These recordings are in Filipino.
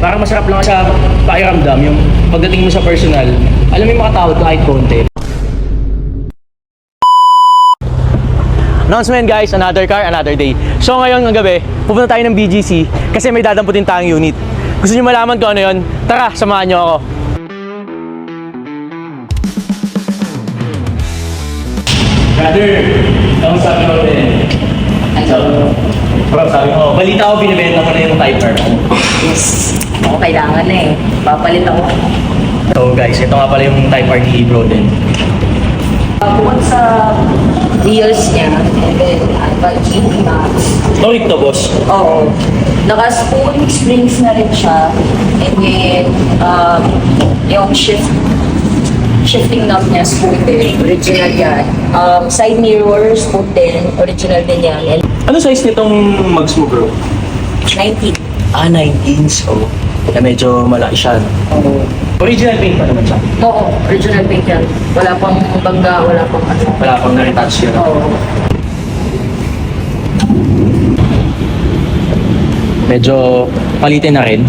Parang masarap lang sa pakiramdam yung pagdating mo sa personal, alam mo yung makatawad ka kahit konti. Announcement guys, another car, another day. So ngayon ng gabi, pupunta tayo ng BGC kasi may dadamputin tayong unit. Gusto niyo malaman kung ano yun? Tara, samahan niyo ako. Brother, sabi ko din. So, bro, sabi ko, balita ko binibenta mo na yung Type R. Yes. Ako kailangan na eh. Papalit ako. So guys, ito nga pala yung Type R ni bro din. Uh, bukod sa wheels niya, and then GT Max. Story to boss. Oo. Naka-spoon springs na rin siya. And then, um, yung shift shifting knob niya, spoon din. Original yan. Um, side mirror, spoon din. Original din yan. And Ano size nitong mugs mo bro? 19. Ah, 19 so. Kaya medyo malaki siya. no? Oo. Original paint pa naman siya. Oo, original paint yan. Wala pang bangga, wala pang ano. Wala pang na-retouch yun. Oo. Medyo palitin na rin.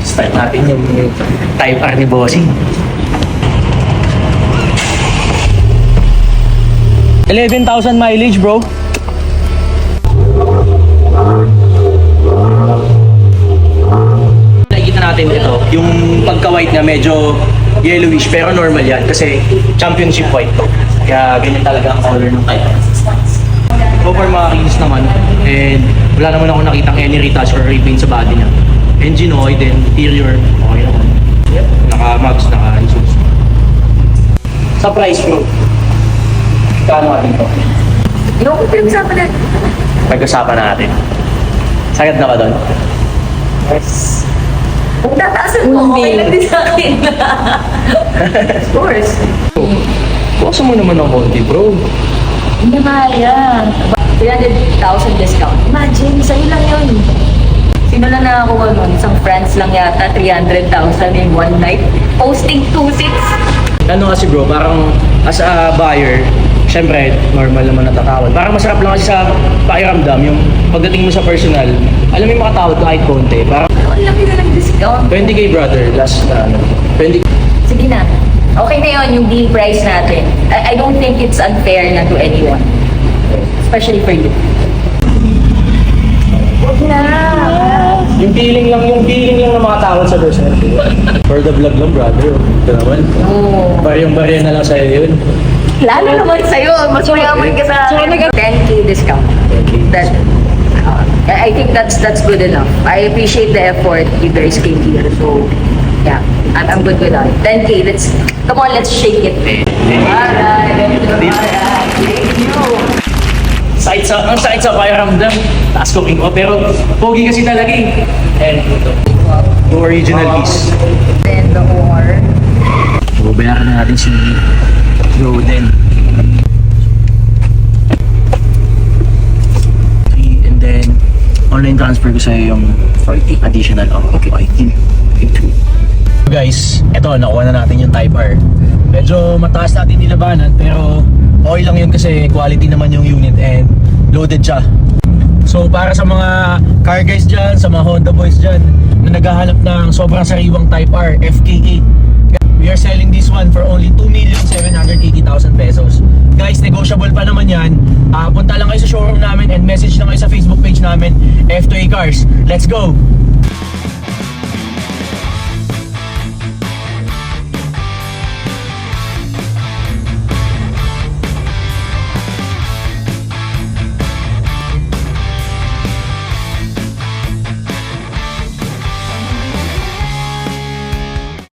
Start natin yung Type R ni Bossing. 11,000 mileage bro. Nakikita natin ito, yung pagka-white niya medyo yellowish pero normal yan kasi championship white to. Kaya ganyan talaga ang color ng R. So far makakinis naman and wala naman ako nakitang any retouch or repaint sa body niya. Engine okay din, interior okay naman. Yep. Naka-mags, naka-exhaust. Sa price bro, kano atin to? Yung pinag-usapan na. Pag-usapan natin. Sagad na ba doon? Yes. Kung tataasan mo, okay lang din sa akin. of course. Bukasan mo naman ng konti bro. Hindi kaya. 300,000 discount. Imagine, sa'yo lang yun. Sino lang nakakuha nun? Isang friends lang yata, 300,000 in one night. Posting 2.6. Ano kasi bro, parang as a buyer, syempre, normal naman natatawad. Parang masarap lang kasi sa pakiramdam, yung pagdating mo sa personal, alam mo yung makatawad ka kahit konti. Parang Ang laki na ng discount. 20k brother, last na ano, 20 Sige na. Okay na yun, yung deal price natin. I, I don't think it's unfair na to anyone. Especially for you. Huwag na. Yung feeling lang, yung feeling lang ng mga tawad sa personal. For the vlog lang brother, ito naman. Oo. Baryang-barya na lang sa'yo yun. Lalo naman sa'yo, mas mayaman ka sa akin. 10k discount. 10K. That, uh, I think that's that's good enough. I appreciate the effort you guys came here. So, yeah, I'm, I'm good with that. 10k, let's, come on, let's shake it. Alright, alright, thank you. Sakit sa, ang sakit sa pakiramdam. Taas cooking ko, pero pogi kasi talaga eh. And ito, yung original piece. Then the or. Babayaran na natin si Roden. And then online transfer ko sa'yo yung 40 additional oh, okay. 14. Guys, eto nakuha na natin yung Type R. Medyo mataas natin nilabanan pero okay lang yun kasi quality naman yung unit and loaded siya. So para sa mga car guys dyan, sa mga Honda boys dyan na naghahanap ng sobrang sariwang Type R, FKA, We are selling this one for only 2,780,000 pesos. Guys, negotiable pa naman yan. Ah, punta lang kayo sa showroom namin and message lang kayo sa Facebook page namin, F2A Cars. Let's go!